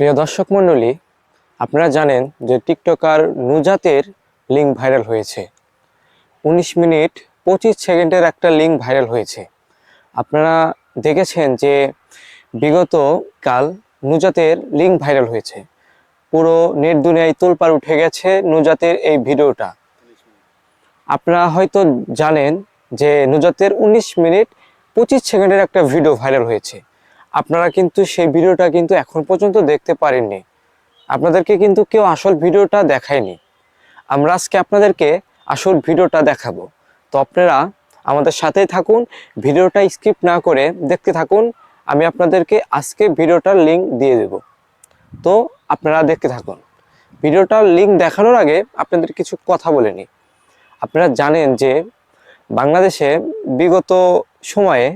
প্রিয় দর্শক মণ্ডলী, আপনারা জানেন যে টিকটকার নুজাতের লিঙ্ক ভাইরাল হয়েছে। উনিশ মিনিট পঁচিশ সেকেন্ডের একটা লিঙ্ক ভাইরাল হয়েছে। আপনারা দেখেছেন যে বিগত কাল নুজাতের লিঙ্ক ভাইরাল হয়েছে। পুরো নেট দুনিয়ায় তোলপাড় উঠে গেছে নুজাতের এই ভিডিওটা। আপনারা হয়তো জানেন যে নুজাতের উনিশ মিনিট পঁচিশ সেকেন্ডের একটা ভিডিও ভাইরাল হয়েছে। আপনারা কিন্তু সেই ভিডিওটা কিন্তু এখন পর্যন্ত দেখতে পারেননি। আপনাদেরকে কিন্তু কেউ আসল ভিডিওটা দেখায়নি। আমরা আজকে আপনাদেরকে আসল ভিডিওটা দেখাবো। তো আপনারা আমাদের সাথেই থাকুন, ভিডিওটা স্কিপ না করে দেখতে থাকুন, আমি আপনাদেরকে আজকে ভিডিওটার লিঙ্ক দিয়ে দেব। তো আপনারা দেখতে থাকুন। ভিডিওটার লিঙ্ক দেখানোর আগে আপনাদের কিছু কথা বলে নিই। আপনারা জানেন যে বাংলাদেশে বিগত সময়ে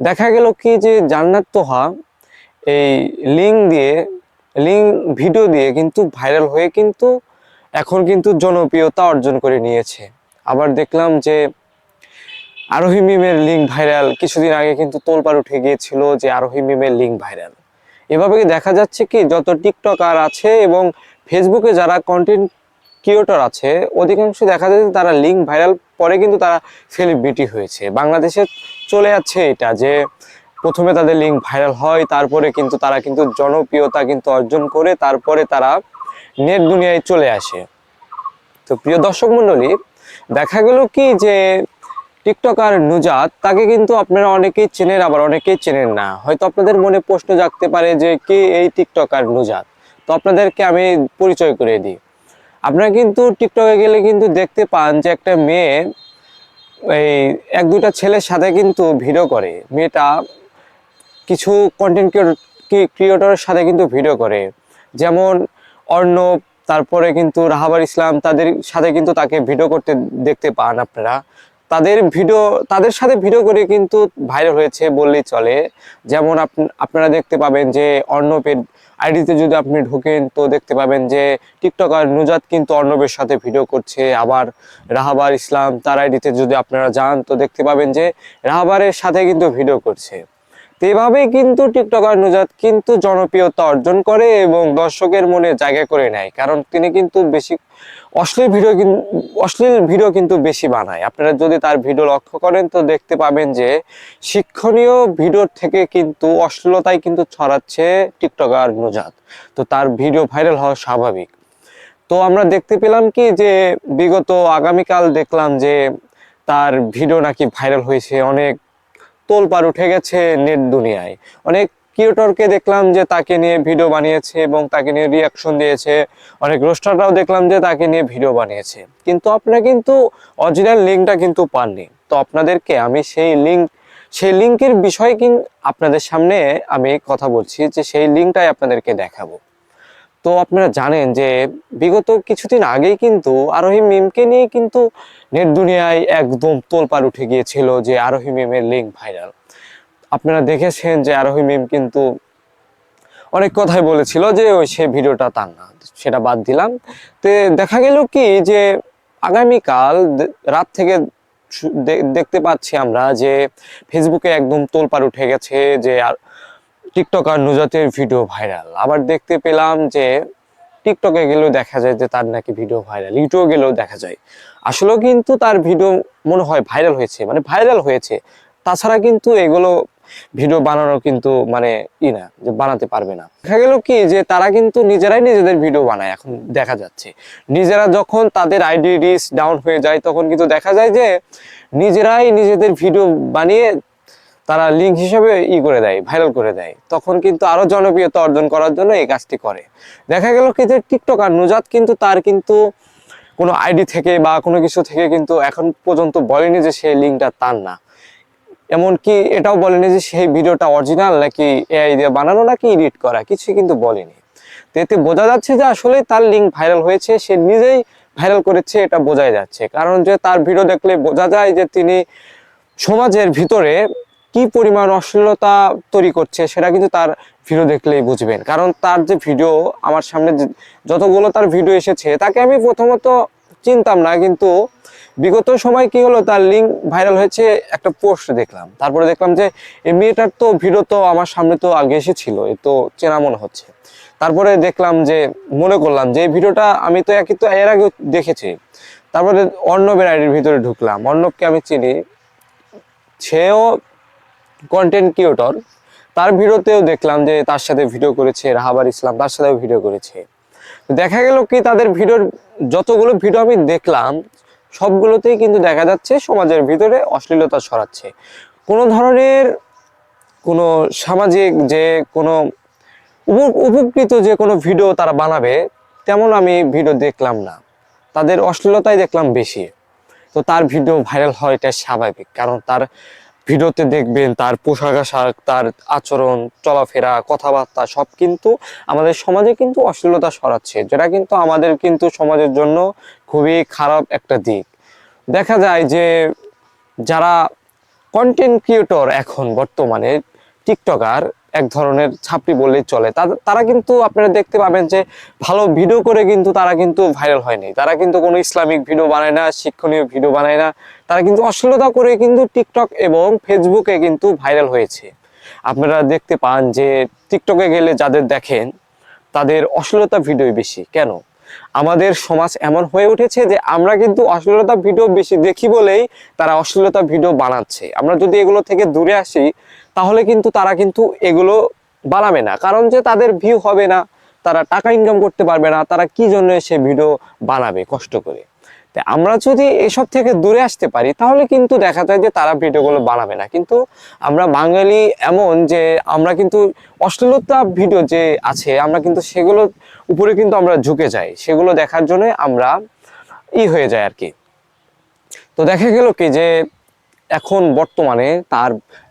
দেখা গেল কি যে জান্নাত তোহা এই লিঙ্ক দিয়ে লিঙ্ক ভিডিও দিয়ে কিন্তু ভাইরাল হয়ে কিন্তু এখন কিন্তু জনপ্রিয়তা অর্জন করে নিয়েছে। আবার দেখলাম যে আরোহী মিমের লিঙ্ক ভাইরাল কিছুদিন আগে কিন্তু তোলপাড় উঠে গিয়েছিল যে আরোহী মিমের লিঙ্ক ভাইরাল এভাবে কি দেখা যাচ্ছে কি যত টিকটকার আছে এবং ফেসবুকে যারা কন্টেন্ট ক্রিয়েটর আছে, অধিকাংশ দেখা যাচ্ছে তারা লিঙ্ক ভাইরাল পরে কিন্তু তারা সেলিব্রিটি হয়েছে। বাংলাদেশে চলে যাচ্ছে এটা যে প্রথমে তাদের লিঙ্ক ভাইরাল হয়, তারপরে কিন্তু তারা কিন্তু জনপ্রিয়তা কিন্তু অর্জন করে, তারপরে তারা নেট দুনিয়ায় চলে আসে। তো প্রিয় দর্শক মণ্ডলী দেখা গেল কি যে টিকটকার নুজাত, তাকে কিন্তু আপনারা অনেকেই চেনেন, আবার অনেকেই চেনেন না। হয়তো আপনাদের মনে প্রশ্ন জাগতে পারে যে কে এই টিকটকার নুজাত? তো আপনাদেরকে আমি পরিচয় করে দিই। আপনারা কিন্তু টিকটকে গেলে কিন্তু দেখতে পান যে একটা মেয়ে, এই এক দুটা ছেলের সাথে কিন্তু ভিডিও করে। মেয়েটা কিছু কন্টেন্ট ক্রিয়েটরের সাথে কিন্তু ভিডিও করে। যেমন অর্ণব, তারপরে কিন্তু রাহাবার ইসলাম, তাদের সাথে কিন্তু তাকে ভিডিও করতে দেখতে পান আপনারা। তাদের ভিডিও, তাদের সাথে ভিডিও করে কিন্তু ভাইরাল হয়েছে বললেই চলে। যেমন আপ- আপনারা দেখতে পাবেন যে অর্ণবের আইডিতে যদি আপনি ঢোকেন, তো দেখতে পাবেন যে টিকটকার নুজাত কিন্তু অর্ণবের সাথে ভিডিও করছে। আবার রাহাবার ইসলাম তার আইডিতে যদি আপনারা যান, তো দেখতে পাবেন যে রাহাবারের সাথে কিন্তু ভিডিও করছে। এভাবেই কিন্তু টিকটকার নুজাত কিন্তু জনপ্রিয়তা অর্জন করে এবং দর্শকের মনে জায়গা করে নেয়। কারণ তিনি কিন্তু বেশি অশ্লীল ভিডিও কিন- অশ্লীল ভিডিও কিন্তু বেশি বানায়। আপনারা যদি তার ভিডিও লক্ষ্য করেন তো দেখতে পাবেন যে শিক্ষণীয় ভিডিওর থেকে কিন্তু অশ্লীলতাই কিন্তু ছড়াচ্ছে টিকটকার নুজাত। তো তার ভিডিও ভাইরাল হওয়া স্বাভাবিক। তো আমরা দেখতে পেলাম কি যে বিগত আগামীকাল দেখলাম যে তার ভিডিও নাকি ভাইরাল হয়েছে অনেক তোলপাড় উঠে গেছে নেট দুনিয়ায়। অনেক ক্রিয়েটরকে দেখলাম যে তাকে নিয়ে ভিডিও বানিয়েছে এবং তাকে নিয়ে রিয়াকশন দিয়েছে। অনেক রোস্টাররাও দেখলাম যে তাকে নিয়ে ভিডিও বানিয়েছে। কিন্তু আপনারা কিন্তু অরিজিনাল লিঙ্কটা কিন্তু পাননি। তো আপনাদেরকে আমি সেই লিঙ্ক সেই লিঙ্কের বিষয়ে কিন্তু আপনাদের সামনে আমি কথা বলছি যে সেই লিঙ্কটাই আপনাদেরকে দেখাবো। তো আপনারা জানেন যে বিগত কিছুদিন আগেই কিন্তু আরোহী মিমকে নিয়ে কিন্তু নেট দুনিয়ায় একদম তোলপাড় উঠে গিয়েছিল যে আরোহী মিমের লিঙ্ক ভাইরাল আপনারা দেখেছেন যে আরোহী মিম কিন্তু অনেক কথাই বলেছিল যে ওই সে ভিডিওটা তার না, সেটা বাদ দিলাম। তো দেখা গেল কি যে আগামীকাল রাত থেকে দেখতে পাচ্ছি আমরা যে ফেসবুকে একদম তোলপাড় উঠে গেছে যে টিকটকার নুজাতের ভিডিও ভাইরাল আবার দেখতে পেলাম যে টিকটকে গেলেও দেখা যায় যে তার নাকি ভিডিও ভাইরাল ইউটিউবে গেলেও দেখা যায়। আসলেও কিন্তু তার ভিডিও মনে হয় ভাইরাল হয়েছে মানে ভাইরাল হয়েছে। তাছাড়া কিন্তু এগুলো ভিডিও বানানো কিন্তু মানে ই না, যে বানাতে পারবে না। দেখা গেল কি যে তারা কিন্তু নিজেরাই নিজেদের ভিডিও বানায়, এখন দেখা যাচ্ছে। নিজেরা যখন তাদের আইডি রিচ ডাউন হয়ে যায়, তখন কিন্তু দেখা যায় যে নিজেরাই নিজেদের ভিডিও বানিয়ে তারা লিঙ্ক হিসেবে ই করে দেয় ভাইরাল করে দেয়। তখন কিন্তু আরও জনপ্রিয়তা অর্জন করার জন্য এই কাজটি করে। দেখা গেল কি যে টিকটক আর নুজাত কিন্তু তার কিন্তু কোনো আইডি থেকে বা কোনো কিছু থেকে কিন্তু এখন পর্যন্ত বলেনি যে সেই লিঙ্কটা তার না। এমনকি এটাও বলেনি যে সেই ভিডিওটা অরিজিনাল নাকি এআই দিয়ে বানানো নাকি এডিট করা কিছু কিন্তু বলেনি। তো এতে বোঝা যাচ্ছে যে আসলে তার লিঙ্ক ভাইরাল হয়েছে, সে নিজেই ভাইরাল করেছে, এটা বোঝাই যাচ্ছে। কারণ যে তার ভিডিও দেখলে বোঝা যায় যে তিনি সমাজের ভিতরে কি পরিমাণ অশ্লীলতা তৈরি করছে সেটা কিন্তু তার ভিডিও দেখলেই বুঝবেন। কারণ তার যে ভিডিও আমার সামনে যতগুলো তার ভিডিও এসেছে, তাকে আমি প্রথমত চিনতাম না, কিন্তু বিগত সময় কি হলো, তার লিঙ্ক ভাইরাল হয়েছে, একটা পোস্ট দেখলাম। তারপরে দেখলাম যে, এই মেয়েটার তো ভিডিও তো আমার সামনে তো আগে এসেছিল, এ তো চেনা মনে হচ্ছে। তারপরে দেখলাম যে, মনে করলাম যে, এই ভিডিওটা আমি তো একই তো এর আগে দেখেছি। তারপরে অর্ণবের আইডির ভিতরে ঢুকলাম। অর্ণবকে আমি চিনি। সেও কন্টেন্ট ক্রিয়েটর তার ভিডিওতেও দেখলাম যে তার সাথে ভিডিও করেছে, রাহাবার ইসলাম তার সাথেও ভিডিও করেছে। দেখা গেল কি তাদের ভিডিওর যতগুলো ভিডিও আমি দেখলাম, সবগুলোতেই কিন্তু দেখা যাচ্ছে সমাজের ভিতরে অশ্লীলতা ছড়াচ্ছে। কোনো ধরনের কোনো সামাজিক যে কোনো উপ- উপকৃত যে কোনো ভিডিও তারা বানাবে, তেমন আমি ভিডিও দেখলাম না। তাদের অশ্লীলতাই দেখলাম বেশি। তো তার ভিডিও ভাইরাল হয় এটা স্বাভাবিক, কারণ তার ভিডিওতে দেখবেন তার পোশাক আশাক, তার আচরণ, চলাফেরা, কথাবার্তা, সব কিন্তু আমাদের সমাজে কিন্তু অশ্লীলতা সরাচ্ছে যেটা কিন্তু আমাদের কিন্তু সমাজের জন্য খুবই খারাপ একটা দিক। দেখা যায় যে যারা কন্টেন্ট ক্রিয়েটর এখন বর্তমানে টিকটকার এক ধরনের ছাপড়ি বললেই চলে। তারা কিন্তু আপনারা দেখতে পাবেন যে ভালো ভিডিও করে কিন্তু তারা কিন্তু ভাইরাল হয়নি। তারা কিন্তু কোনো ইসলামিক ভিডিও বানায় না, শিক্ষণীয় ভিডিও বানায় না। তারা কিন্তু অশ্লীলতা করে কিন্তু টিকটক এবং ফেসবুকে কিন্তু ভাইরাল হয়েছে। আপনারা দেখতে পান যে টিকটকে গেলে যাদের দেখেন, তাদের অশ্লীলতা ভিডিও বেশি। কেন? আমাদের সমাজ এমন হয়ে উঠেছে যে আমরা কিন্তু অশ্লীলতা ভিডিও বেশি দেখি বলেই তারা অশ্লীলতা ভিডিও বানাচ্ছে। আমরা যদি এগুলো থেকে দূরে আসি তাহলে কিন্তু তারা কিন্তু এগুলো বানাবে না। কারণ যে তাদের ভিউ হবে না, তারা টাকা ইনকাম করতে পারবে না, তারা কি জন্য সে ভিডিও বানাবে কষ্ট করে? আমরা যদি এসব থেকে দূরে আসতে পারি, তাহলে কিন্তু দেখা যায় যে তারা ভিডিওগুলো বানাবে না। কিন্তু আমরা বাঙালি এমন যে আমরা কিন্তু অশ্লীলতা ভিডিও যে আছে, আমরা কিন্তু সেগুলো উপরে কিন্তু আমরা ঝুঁকে যাই। সেগুলো দেখার জন্য আমরা ই হয়ে যায় আর কি। তো দেখা গেল কি যে এখন বর্তমানে তার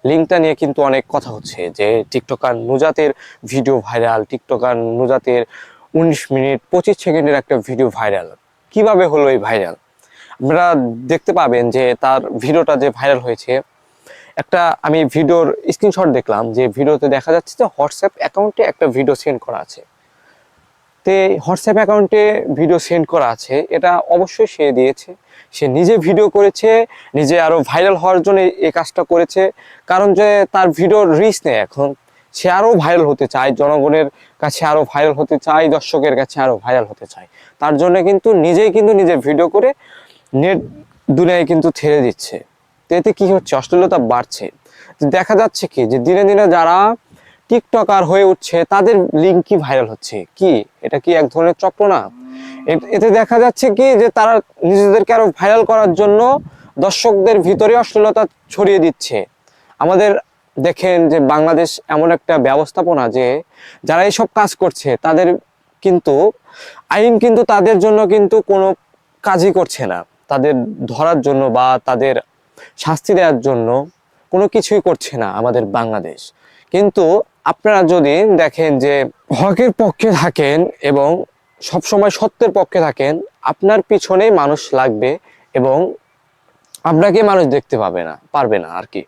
লিঙ্কটা নিয়ে কিন্তু অনেক কথা হচ্ছে, যে টিকটকার নুজাতের ভিডিও ভাইরাল টিকটকার নুজাতের উনিশ মিনিট পঁচিশ সেকেন্ডের একটা ভিডিও ভাইরাল কীভাবে হলো এই ভাইরাল আপনারা দেখতে পাবেন যে তার ভিডিওটা যে ভাইরাল হয়েছে, একটা আমি ভিডিওর স্ক্রিনশট দেখলাম যে ভিডিওতে দেখা যাচ্ছে যে হোয়াটসঅ্যাপ অ্যাকাউন্টে একটা ভিডিও সেন্ড করা আছে। তে হোয়াটসঅ্যাপ অ্যাকাউন্টে ভিডিও সেন্ড করা আছে, এটা অবশ্যই সে দিয়েছে। সে নিজে ভিডিও করেছে, নিজে আরও ভাইরাল হওয়ার জন্য এই- কাজটা করেছে, কারণ যে তার ভিডিওর রিচ নেই এখন। সে আরও ভাইরাল হতে চায়, জনগণের কাছে আরও ভাইরাল হতে চায়, দর্শকের কাছে আরও ভাইরাল হতে চায়। তার জন্য কিন্তু নিজেই কিন্তু নিজে ভিডিও করে নেট দুনিয়ায় কিন্তু ছেড়ে দিচ্ছে। তো এতে কী হচ্ছে? অশ্লীলতা বাড়ছে। দেখা যাচ্ছে কি যে দিনে দিনে যারা টিকটকার হয়ে উঠছে, তাদের লিঙ্ক কি ভাইরাল হচ্ছে? কি? এটা কি এক ধরনের চক্র না এতে দেখা যাচ্ছে কি যে তারা নিজেদেরকে আরও ভাইরাল করার জন্য দর্শকদের ভিতরে অশ্লীলতা ছড়িয়ে দিচ্ছে। আমাদের দেখেন যে বাংলাদেশ এমন একটা ব্যবস্থাপনা যে যারা এইসব কাজ করছে, তাদের কিন্তু, আইন কিন্তু তাদের জন্য কিন্তু কোনো কাজই করছে না। তাদের ধরার জন্য বা তাদের শাস্তি দেওয়ার জন্য কোনো কিছুই করছে না আমাদের বাংলাদেশ। কিন্তু আপনারা যদি দেখেন যে হকের পক্ষে থাকেন এবং সবসময় সত্যের পক্ষে থাকেন, আপনার পিছনেই মানুষ লাগবে এবং আপনাকে মানুষ দেখতে পাবে না, পারবে না আর কি।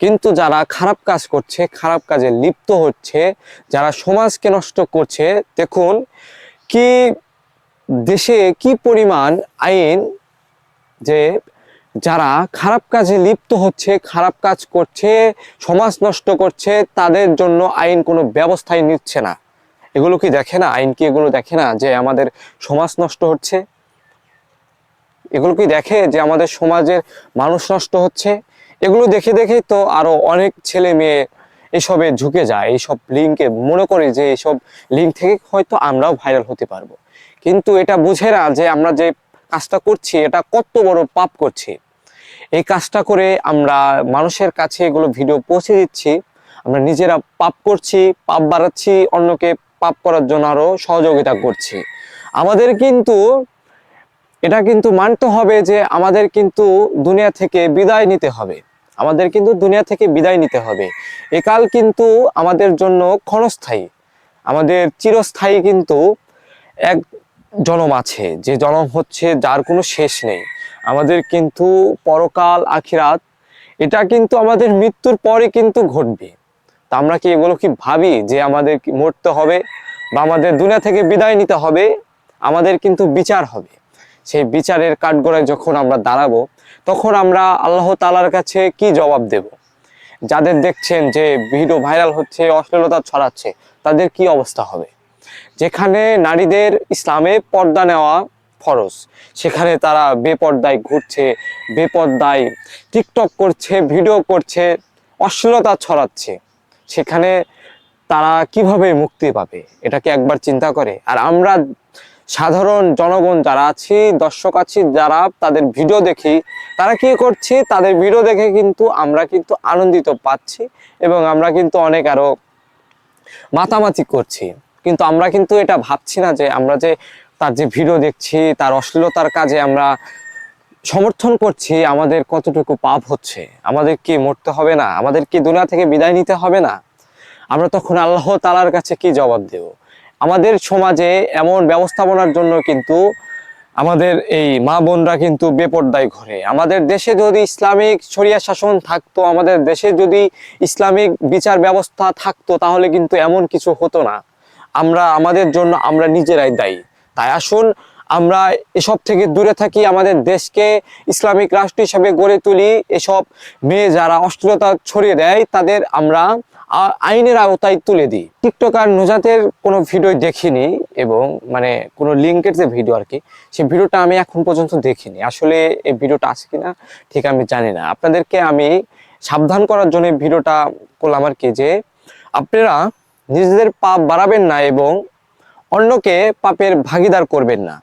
কিন্তু যারা খারাপ কাজ করছে, খারাপ কাজে লিপ্ত হচ্ছে, যারা সমাজকে নষ্ট করছে, দেখুন কি দেশে কি পরিমাণ আইন যে যারা খারাপ কাজে লিপ্ত হচ্ছে, খারাপ কাজ করছে, সমাজ নষ্ট করছে, তাদের জন্য আইন কোনো ব্যবস্থাই নিচ্ছে না। এগুলো কি দেখে না? আইন কি এগুলো দেখে না যে আমাদের সমাজ নষ্ট হচ্ছে? এগুলো কি দেখে যে আমাদের সমাজের মানুষ নষ্ট হচ্ছে? এগুলো দেখে দেখেই তো আরও অনেক ছেলে মেয়ে এসবে ঝুঁকে যায়। এইসব লিঙ্কে মনে করে যে এইসব লিঙ্ক থেকে হয়তো আমরাও ভাইরাল হতে পারব। কিন্তু এটা বুঝে না যে আমরা যে কাজটা করছি, এটা কত বড় পাপ করছি। এই কাজটা করে আমরা মানুষের কাছে এগুলো ভিডিও পৌঁছে দিচ্ছি। আমরা নিজেরা পাপ করছি পাপ বাড়াচ্ছি অন্যকে পাপ করার জন্য আরও সহযোগিতা করছি। আমাদের কিন্তু এটা কিন্তু মানতে হবে যে আমাদের কিন্তু দুনিয়া থেকে বিদায় নিতে হবে। আমাদের কিন্তু দুনিয়া থেকে বিদায় নিতে হবে। একাল কিন্তু আমাদের জন্য ক্ষণস্থায়ী। আমাদের চিরস্থায়ী কিন্তু এক জনম আছে। যে জনম হচ্ছে যার কোনো শেষ নেই। আমাদের কিন্তু পরকাল, আখিরাত, এটা কিন্তু আমাদের মৃত্যুর পরে কিন্তু ঘটবে। তা আমরা কি এগুলো কি ভাবি যে আমাদের মরতে হবে বা আমাদের দুনিয়া থেকে বিদায় নিতে হবে? আমাদের কিন্তু বিচার হবে। সেই বিচারের কাঠগড়ায় যখন আমরা দাঁড়াবো, তখন আমরা আল্লাহ তালার কাছে কি জবাব দেব? যাদের দেখছেন যে ভিডিও ভাইরাল হচ্ছে, অশ্লীলতা ছড়াচ্ছে, তাদের কি অবস্থা হবে? যেখানে নারীদের ইসলামে পর্দা নেওয়া ফরজ। সেখানে তারা বেপর্দায় ঘুরছে, বেপর্দায় টিকটক করছে, ভিডিও করছে, অশ্লীলতা ছড়াচ্ছে। সেখানে তারা কীভাবে মুক্তি পাবে এটাকে একবার চিন্তা করে? আর আমরা সাধারণ জনগণ যারা আছি, দর্শক আছি, যারা তাদের ভিডিও দেখি, তারা কি করছে? তাদের ভিডিও দেখে কিন্তু আমরা কিন্তু আনন্দিত পাচ্ছি এবং আমরা কিন্তু অনেক আরও মাতামাতি করছি। কিন্তু আমরা কিন্তু এটা ভাবছি না যে আমরা যে তার যে ভিডিও দেখছি, তার অশ্লীলতার কাজে আমরা সমর্থন করছি, আমাদের কতটুকু পাপ হচ্ছে? আমাদের কি মরতে হবে না? আমাদের কি দুনিয়া থেকে বিদায় নিতে হবে না? আমরা তখন আল্লাহ তালার কাছে কি জবাব দেব? আমাদের সমাজে এমন ব্যবস্থাপনার জন্য কিন্তু আমাদের এই মা বোনরা কিন্তু বেপর্দায় ঘরে। আমাদের দেশে যদি ইসলামিক শরিয়া শাসন থাকতো, আমাদের দেশে যদি ইসলামিক বিচার ব্যবস্থা থাকতো, তাহলে কিন্তু এমন কিছু হতো না। আমরা, আমাদের জন্য আমরা নিজেরাই দায়ী। তাই আসুন, আমরা এসব থেকে দূরে থাকি, আমাদের দেশকে ইসলামিক রাষ্ট্র হিসেবে গড়ে তুলি। এসব মেয়ে যারা অশ্লীলতা ছড়িয়ে দেয়, তাদের আমরা আইনের আওতায় তুলে দিই। টিকটক আর নুজাতের কোনো ভিডিও দেখিনি এবং মানে কোনো লিঙ্কের যে ভিডিও আর কি, সেই ভিডিওটা আমি এখন পর্যন্ত দেখিনি। আসলে এই ভিডিওটা আছে কিনা, ঠিক আমি জানি না। আপনাদেরকে আমি সাবধান করার জন্য ভিডিওটা করলাম আর কি যে, আপনারা নিজেদের পাপ বাড়াবেন না এবং অন্যকে পাপের ভাগিদার করবেন না।